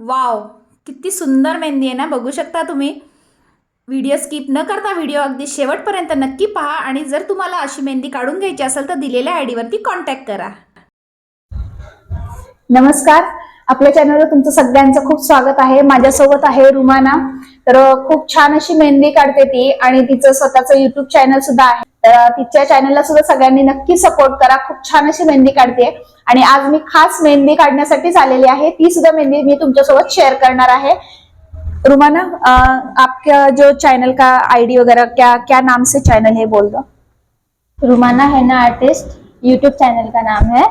Wow किती सुंदर मेहंदी आहे ना? बघू शकता तुम्ही. व्हिडिओ स्किप न करता व्हिडिओ अगदी शेवटपर्यंत नक्की पहा आणि जर तुम्हाला अशी मेहंदी काढून घ्यायची असेल तर दिलेल्या आय डीवरती कॉन्टॅक्ट करा. नमस्कार. आपल्या चॅनलवर तुमचं सगळ्यांचं खूप स्वागत आहे. माझ्यासोबत आहे रुमाना. तर खूप छान अशी मेहंदी काढते ती आणि तिचं स्वतःचं युट्यूब चॅनल सुद्धा आहे. तर तिच्या चॅनलला सुद्धा सगळ्यांनी नक्की सपोर्ट करा. खूप छान अशी मेहंदी काढते. आणि आज मी खास मेहंदी काढण्यासाठीच आलेली आहे. ती सुद्धा मेहंदी मी तुमच्यासोबत शेअर करणार आहे. रुमाना आपका जो चैनल का आईडी वगैरह क्या क्या नाम से चैनल है बोल दो? रुमाना है ना आर्टिस्ट यूट्यूब चैनल का नाम है.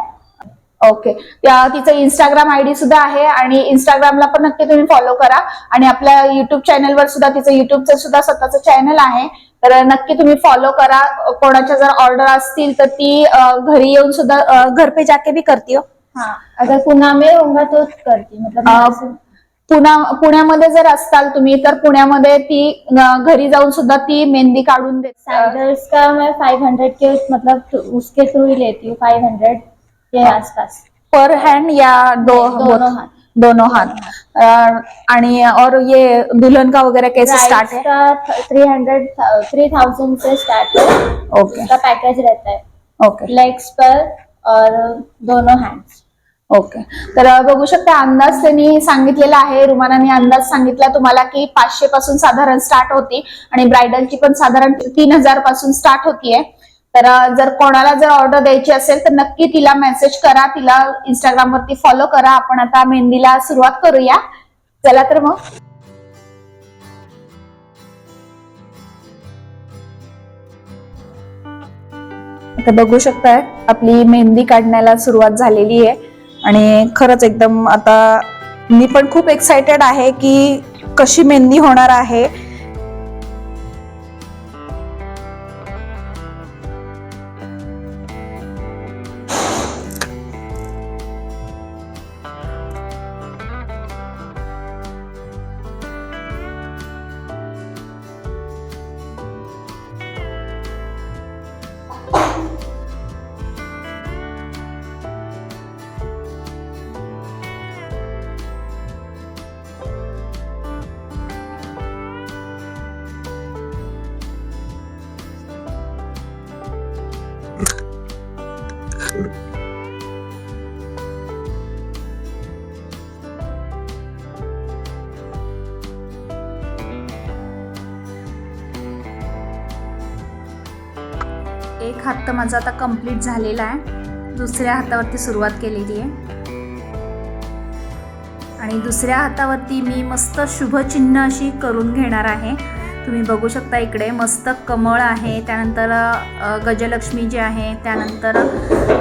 ओके तिचं इंस्टाग्राम आयडी सुद्धा आहे आणि इंस्टाग्रामला पण नक्की तुम्ही फॉलो करा. आणि आपल्या युट्यूब चॅनलवर सुद्धा तिचं युट्यूबचं सुद्धा स्वतःचं चॅनल आहे. तर नक्की तुम्ही फॉलो करा. कोणाच्या जर ऑर्डर असतील तर ती घरी येऊन सुद्धा घर पे जाके भी करती हो. हाँ. अगर पुणे में होगा तो करती. मतलब पुण्या पुण्यामध्ये जर असताल तुम्ही तर पुण्यामध्ये ती घरी जाऊन सुद्धा ती मेहंदी काढून देत. सैंडल्स का मैं फाइव हंड्रेड के मतलब उसके थ्रू ही लेती हूँ फाइव हंड्रेड के आसपास. पर हैंड या दो दोनों हाथ दोनों हाथ आणि और ये दुल्हन का वगैरह कैसे स्टार्ट है थ्री हंड्रेड थ्री थाउजेंड से स्टार्ट है ओके उसका पैकेज रहता है ओके लेग्स पर और दोनों हैंड्स ओके तर बघू शकता अंदाज त्यांनी सांगितलेला आहे. रुमानाने अंदाज सांगितला तुम्हाला की पाचशे पासून साधारण स्टार्ट होती आणि ब्रायडलची पण साधारण तीन हजारपासून स्टार्ट होतीये. तर जर कोणाला जर ऑर्डर द्यायची असेल तर नक्की तिला मेसेज करा. तिला इंस्टाग्राम वरती फॉलो करा. आपण आता मेहंदीला सुरुवात करूया. चला तर मग. आता बघू शकताय आपली मेहंदी काढण्याला सुरुवात झालेली आहे. आणि खरंच एकदम आता मी पण खूप एक्सायटेड आहे की कशी मेहंदी होणार आहे. एक हात तर माझा आता कंप्लीट झालेला आहे. दुसऱ्या हातावरती सुरुवात केलेली आहे. आणि दुसऱ्या हातावरती मी मस्त शुभचिन्ह अशी करून घेणार आहे. तुम्ही बघू शकता इकडे मस्त कमळ आहे. त्यानंतर गजलक्ष्मी जे आहे. त्यानंतर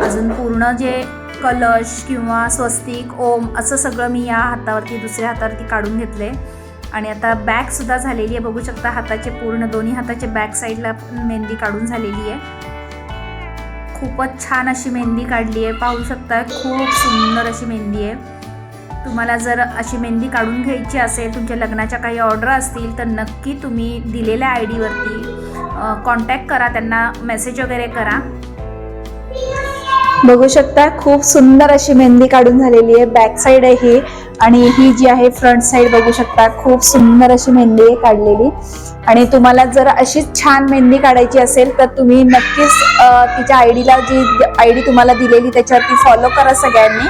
अजून पूर्ण जे कलश किंवा स्वस्तिक ओम असं सगळं मी या हातावरती दुसऱ्या हातावरती काढून घेतले आणि आता बॅकसुद्धा झालेली आहे. बघू शकता हाताचे पूर्ण दोन्ही हाताचे बॅक साईडला मेहंदी काढून झालेली आहे. खूपच छान अशी मेहंदी काढली आहे. पाहू शकता खूप सुंदर अशी मेहंदी आहे. तुम्हाला जर अशी मेहंदी काढून घ्यायची असेल तुमच्या लग्नाच्या काही ऑर्डर असतील तर नक्की तुम्ही दिलेल्या आय डीवरती कॉन्टॅक्ट करा त्यांना मेसेज वगैरे करा. बघू शकता खूप सुंदर अशी मेहंदी काढून झालेली आहे. बॅक साईड आहे ही. आणि ही जी आहे फ्रंट साइड बघू शकता खूप सुंदर अशी मेहंदी आहे काढलेली. आणि तुम्हाला जर अशीच छान मेहंदी काढायची असेल तर तुम्ही नक्कीच तिच्या तिच्या आयडीला जी आयडी तुम्हाला दिलेली त्याच्यावरती फॉलो करा सगळ्यांनी.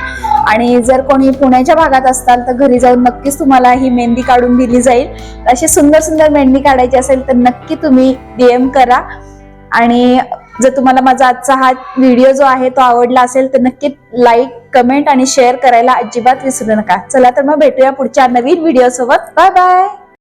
आणि जर कोणी पुण्याच्या भागात असताल तर घरी जाऊन नक्कीच तुम्हाला ही मेहंदी काढून दिली जाईल. अशी सुंदर सुंदर मेहंदी काढायची असेल तर नक्की तुम्ही डीएम करा. आणि जर तुम्हाला माझा आजचा हा व्हिडिओ जो आहे तो आवडला असेल तर नक्की लाईक कमेंट आणि शेअर करायला अजिबात विसरू नका. चला तर मग भेटूया पुढच्या नवीन व्हिडिओ सोबत. Bye bye